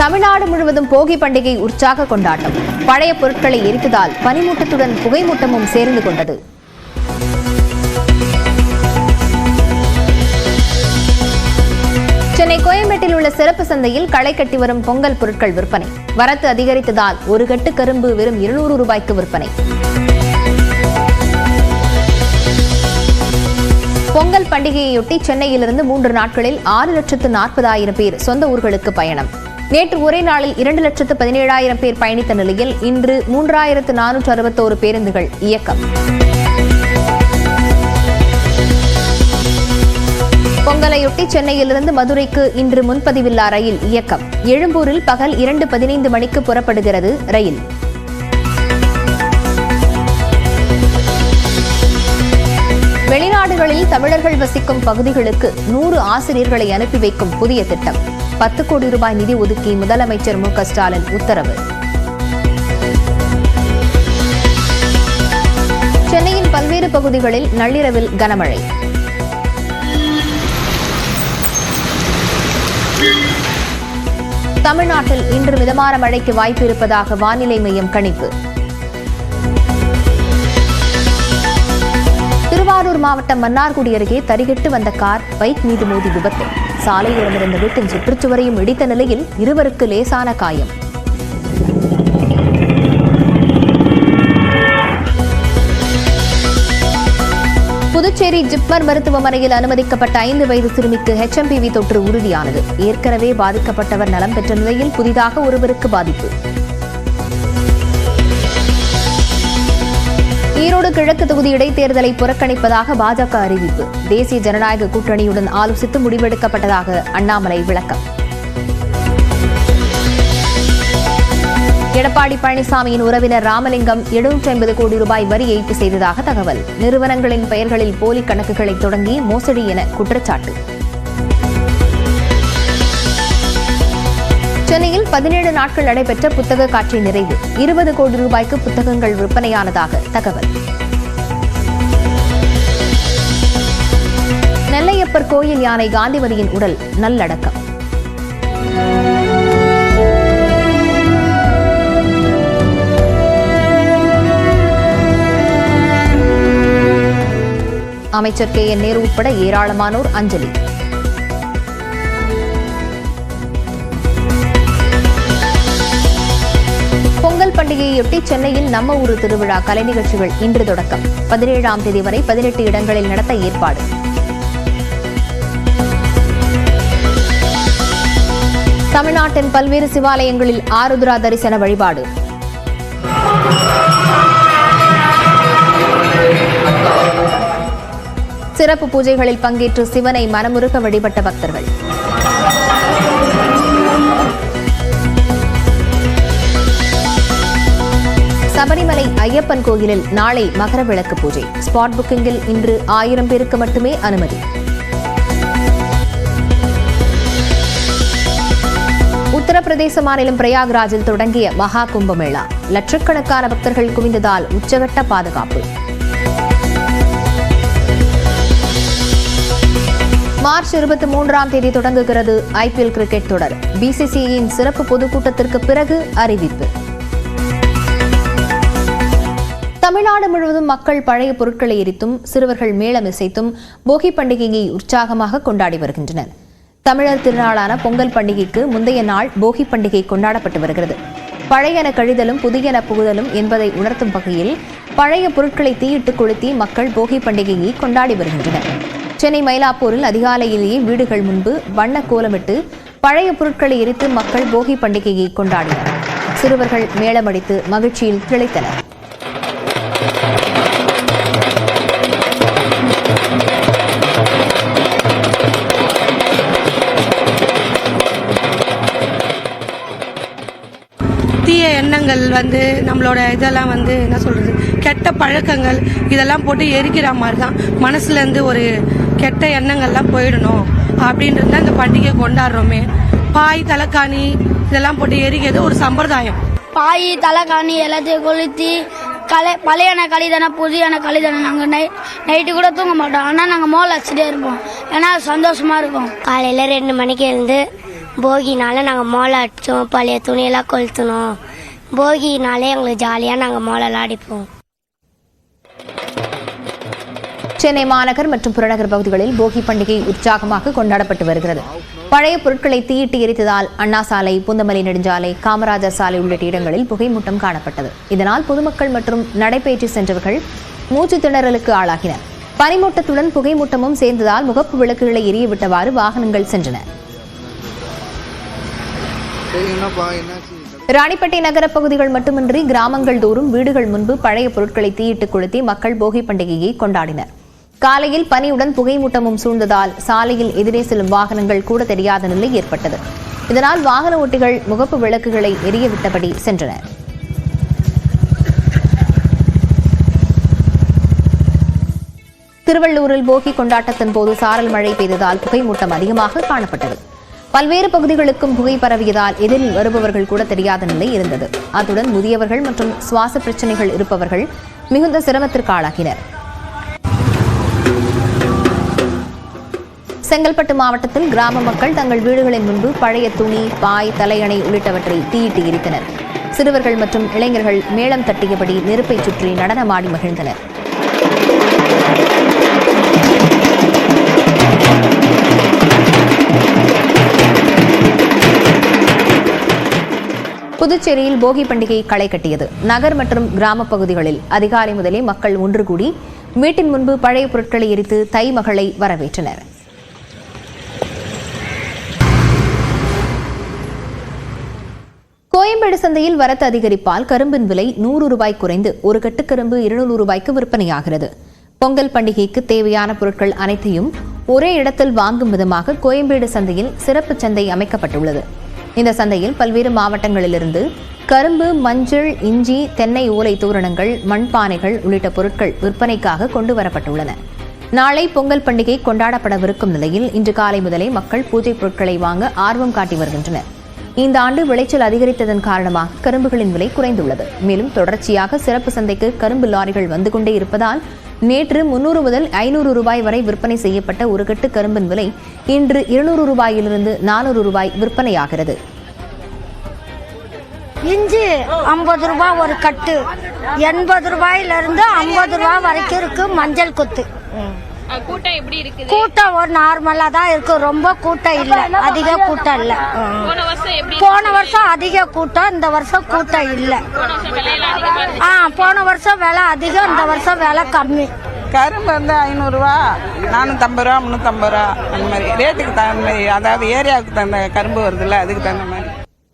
தமிழ்நாடு முழுவதும் போகி பண்டிகை உற்சாக கொண்டாட்டம். பழைய பொருட்களை எரித்ததால் பனிமூட்டத்துடன் புகைமூட்டமும் சேர்ந்து கொண்டது. சென்னை கோயம்பேட்டில் உள்ள சிறப்பு சந்தையில் களை கட்டி வரும் பொங்கல் பொருட்கள் விற்பனை. வரத்து அதிகரித்ததால் ஒரு கட்டு கரும்பு வெறும் இருநூறு ரூபாய்க்கு விற்பனை. பொங்கல் பண்டிகையொட்டி சென்னையிலிருந்து மூன்று நாட்களில் ஆறு லட்சத்து நாற்பதாயிரம் பேர் சொந்த ஊர்களுக்கு பயணம். நேற்று ஒரே நாளில் இரண்டு லட்சத்து பதினேழாயிரம் பேர் பயணித்த நிலையில் இன்று மூன்றாயிரத்து நானூற்று அறுபத்தோரு பேருந்துகள் இயக்கம். பொங்கலையொட்டி சென்னையிலிருந்து மதுரைக்கு இன்று முன்பதிவில்லா ரயில் இயக்கம். எழும்பூரில் பகல் இரண்டு பதினைந்து மணிக்கு புறப்படுகிறது ரயில். தமிழர்கள் வசிக்கும் பகுதிகளுக்கு நூறு ஆசிரியர்களை அனுப்பி வைக்கும் புதிய திட்டம். பத்து கோடி ரூபாய் நிதி ஒதுக்கி முதலமைச்சர் மு ஸ்டாலின் உத்தரவு. சென்னையின் பல்வேறு பகுதிகளில் நள்ளிரவில் கனமழை. தமிழ்நாட்டில் இன்று மிதமான மழைக்கு வாய்ப்பு இருப்பதாக வானிலை மையம் கணிப்பு. திருவாரூர் மாவட்டம் மன்னார்குடி அருகே தரிகெட்டு வந்த கார் பைக் மீது மோதி விபத்து. சாலையோரமிருந்த வீட்டின் சுற்றுச்சுவரையும் இடித்த நிலையில் இருவருக்கு லேசான காயம். புதுச்சேரி ஜிப்மர் மருத்துவமனையில் அனுமதிக்கப்பட்ட ஐந்து வயது சிறுமிக்கு ஹெச்எம்பிவி தொற்று உறுதியானது. ஏற்கனவே பாதிக்கப்பட்டவர் நலம் பெற்ற நிலையில் புதிதாக ஒருவருக்கு பாதிப்பு. ஈரோடு கிழக்கு தொகுதி இடைத்தேர்தலை புறக்கணிப்பதாக பாஜக அறிவிப்பு. தேசிய ஜனநாயக கூட்டணியுடன் ஆலோசித்து முடிவெடுக்கப்பட்டதாக அண்ணாமலை விளக்கம். எடப்பாடி பழனிசாமியின் உறவினர் ராமலிங்கம் எழுநூற்றி ஐம்பது கோடி ரூபாய் வரி ஏய்ப்பு செய்ததாக தகவல். நிறுவனங்களின் பெயர்களில் போலி கணக்குகளை தொடங்கி மோசடி என குற்றச்சாட்டு. சென்னையில் பதினேழு நாட்கள் நடைபெற்ற புத்தக காட்சி நிறைவு. இருபது கோடி ரூபாய்க்கு புத்தகங்கள் விற்பனையானதாக தகவல். நெல்லையப்பர் கோயில் யானை காந்திமதியின் உடல் நல்லடக்கம். அமைச்சர் கே என் நேரு உட்பட ஏராளமானோர் அஞ்சலி. பண்டிகையொட்டி சென்னையில் நம்ம ஊரு திருவிழா கலை நிகழ்ச்சிகள் இன்று தொடக்கம். பதினேழாம் தேதி வரை பதினெட்டு இடங்களில் நடத்த ஏற்பாடு. தமிழ்நாட்டின் பல்வேறு சிவாலயங்களில் ஆருத்ரா தரிசன வழிபாடு. சிறப்பு பூஜைகளில் பங்கேற்று சிவனை மனமுருக வழிபட்ட பக்தர்கள். ஐயப்பன் கோயிலில் நாளை மகர விளக்கு பூஜை. ஸ்பாட் புக்கிங்கில் இன்று ஆயிரம் பேருக்கு மட்டுமே அனுமதி. உத்தரப்பிரதேச மாநிலம் பிரயாக்ராஜில் தொடங்கிய மகா கும்பமேளா. லட்சக்கணக்கான பக்தர்கள் குவிந்ததால் உச்சகட்ட பாதுகாப்பு. மார்ச் இருபத்தி மூன்றாம் தேதி தொடங்குகிறது ஐபிஎல் கிரிக்கெட் தொடர். பிசிசிஐயின் சிறப்பு பொதுக்கூட்டத்திற்கு பிறகு அறிவிப்பு. தமிழ்நாடு முழுவதும் மக்கள் பழைய பொருட்களை எரித்தும் சிறுவர்கள் மேளம் இசைத்தும் போகி பண்டிகையை உற்சாகமாக கொண்டாடி வருகின்றனர். தமிழர் திருநாளான பொங்கல் பண்டிகைக்கு முந்தைய நாள் போகி பண்டிகை கொண்டாடப்பட்டு வருகிறது. பழையன கழிதலும் புதியன புகுதலும் என்பதை உணர்த்தும் வகையில் பழைய பொருட்களை தீயிட்டு கொளுத்தி மக்கள் போகி பண்டிகையை கொண்டாடி வருகின்றனர். சென்னை மயிலாப்பூரில் அதிகாலையிலேயே வீடுகள் முன்பு வண்ண கோலமிட்டு பழைய பொருட்களை எரித்து மக்கள் போகி பண்டிகையை கொண்டாடினர். சிறுவர்கள் மேளமடித்து மகிழ்ச்சியில் திளைத்தனர். எண்ணங்கள் வந்து நம்மளோட இதெல்லாம் வந்து என்ன சொல்றது கெட்ட பழக்கங்கள் இதெல்லாம் போட்டு எரிக்கிற மாதிரி தான் மனசுலேருந்து ஒரு கெட்ட எண்ணங்கள்லாம் போயிடணும். அப்படின்றது தான் இந்த பண்டிகை கொண்டாடுறோமே. பாய் தலைக்காணி இதெல்லாம் போட்டு எரிக்கிறது ஒரு சம்பிரதாயம். பாய் தலைக்காணி எல்லாத்தையும் கொளுத்தி கலை பழையன கழிதானே புதியன கழிதானே நாங்கள் நை நைட்டு கூட தூங்க மாட்டோம். ஆனால் நாங்கள் மோல் வச்சுட்டே இருப்போம். ஏன்னா அது சந்தோஷமா இருக்கும். காலையில் ரெண்டு மணிக்கு எழுந்து போகினால நாங்கள் மோளை அடித்தோம் பழைய துணியெல்லாம் கொளுத்தணும் போகினாலே எங்களுக்கு ஜாலியாக நாங்கள் மோளெல்லாம் அடிப்போம். சென்னை மாநகர் மற்றும் புறநகர் பகுதிகளில் போகி பண்டிகை உற்சாகமாக கொண்டாடப்பட்டு வருகிறது. பழைய பொருட்களை தீயிட்டு எரித்ததால் அண்ணா சாலை புந்தமல்லி நெடுஞ்சாலை காமராஜர் சாலை உள்ளிட்ட இடங்களில் புகைமூட்டம் காணப்பட்டது. இதனால் பொதுமக்கள் மற்றும் நடைபயிற்சி சென்றவர்கள் மூச்சு திணறலுக்கு ஆளாகினர். பனிமூட்டத்துடன் புகைமூட்டமும் சேர்ந்ததால் முகப்பு விளக்குகளை எரிய விட்டவாறு வாகனங்கள் சென்றன. ராணிப்பேட்டை நகர பகுதிகள் மட்டுமின்றி கிராமங்கள் தோறும் வீடுகள் முன்பு பழைய பொருட்களை தீயிட்டு கொளுத்தி மக்கள் போகி பண்டிகையை கொண்டாடினர். காலையில் பனியுடன் புகைமூட்டமும் சூழ்ந்ததால் சாலையில் எதிரே செல்லும் வாகனங்கள் கூட தெரியாத நிலை ஏற்பட்டது. இதனால் வாகன ஓட்டிகள் முகப்பு விளக்குகளை எரிய விட்டபடி சென்றனர். திருவள்ளூரில் போகி கொண்டாட்டத்தின் போது சாரல் மழை பெய்ததால் புகைமூட்டம் அதிகமாக காணப்பட்டது. பல்வேறு பகுதிகளுக்கும் புகை பரவியதால் எதிரில் வருபவர்கள் கூட தெரியாத நிலை இருந்தது. அத்துடன் முதியவர்கள் மற்றும் சுவாச பிரச்சனைகள் இருப்பவர்கள் மிகுந்த சிரமத்திற்கு ஆளாகினர். செங்கல்பட்டு மாவட்டத்தில் கிராம மக்கள் தங்கள் வீடுகளின் முன்பு பழைய துணி பாய் தலையணை உள்ளிட்டவற்றை தீயிட்டு எரித்தனர். சிறுவர்கள் மற்றும் இளைஞர்கள் மேளம் தட்டியபடி நெருப்பை சுற்றி நடனமாடி மகிழ்ந்தனர். புதுச்சேரியில் போகி பண்டிகை களை கட்டியது. நகர் மற்றும் கிராம பகுதிகளில் அதிகாலை முதலே மக்கள் ஒன்று கூடி வீட்டின் முன்பு பழைய பொருட்களை எரித்து தை மகளை வரவேற்றனர். கோயம்பேடு சந்தையில் வரத்து அதிகரிப்பால் கரும்பின் விலை நூறு ரூபாய் குறைந்து ஒரு கட்டு கரும்பு இருநூறு ரூபாய்க்கு விற்பனையாகிறது. பொங்கல் பண்டிகைக்கு தேவையான பொருட்கள் அனைத்தையும் ஒரே இடத்தில் வாங்கும் விதமாக கோயம்பேடு சந்தையில் சிறப்பு சந்தை அமைக்கப்பட்டுள்ளது. இந்த சந்தையில் பல்வேறு மாவட்டங்களிலிருந்து கரும்பு மஞ்சள் இஞ்சி தென்னை ஓலை தோரணங்கள் மண்பானைகள் உள்ளிட்ட பொருட்கள் விற்பனைக்காக கொண்டு வரப்பட்டுள்ளன. நாளை பொங்கல் பண்டிகை கொண்டாடப்படவிருக்கும் நிலையில் இன்று காலை முதலே மக்கள் பூஜை பொருட்களை வாங்க ஆர்வம் காட்டி வருகின்றனர். இந்த ஆண்டு விளைச்சல் அதிகரித்ததன் காரணமாக கரும்புகளின் விலை குறைந்துள்ளது. மேலும் தொடர்ச்சியாக சிறப்பு சந்தைக்கு கரும்பு லாரிகள் வந்து கொண்டே இருப்பதால் நேற்று முன்னூறு முதல் ஐநூறு ரூபாய் வரை விற்பனை செய்யப்பட்ட ஒரு கட்டு கரும்பின் விலை இன்று இருநூறு ரூபாயிலிருந்து நானூறு ரூபாய் விற்பனையாகிறது. இஞ்சி ஐம்பது ரூபாய் ஒரு கட்டு எண்பது ரூபாயிலிருந்து ஐம்பது ரூபாய் வரைக்கும் இருக்கு மஞ்சள் கொத்து. கூட்டம் எப்படி இருக்குது? கூட்டம் ஒரு நார்மலா தான் இருக்கு. ரொம்ப கூட்டம் இல்ல. அதிக கூட்டம் இல்ல. போன வருஷம் எப்படி போன வருஷம் அதிக கூட்டம் இந்த வருஷம் கூட்டம் இல்ல. போன வருஷம் விலையெல்லாம் அதிகமா இருந்துச்சு. ஆ போன வருஷம் விலை அதிகம் இந்த வருஷம் விலை கம்மி. கரும்பு வந்து ஐநூறுரூவா நானூற்றம்பது ரூபா முந்நூற்றம்பது ரூபா அந்த மாதிரி. ரேட்டுக்கு தகுந்த மாதிரி அதாவது ஏரியாவுக்கு தகுந்த கரும்பு வருதுல்ல அதுக்கு தகுந்த மாதிரி.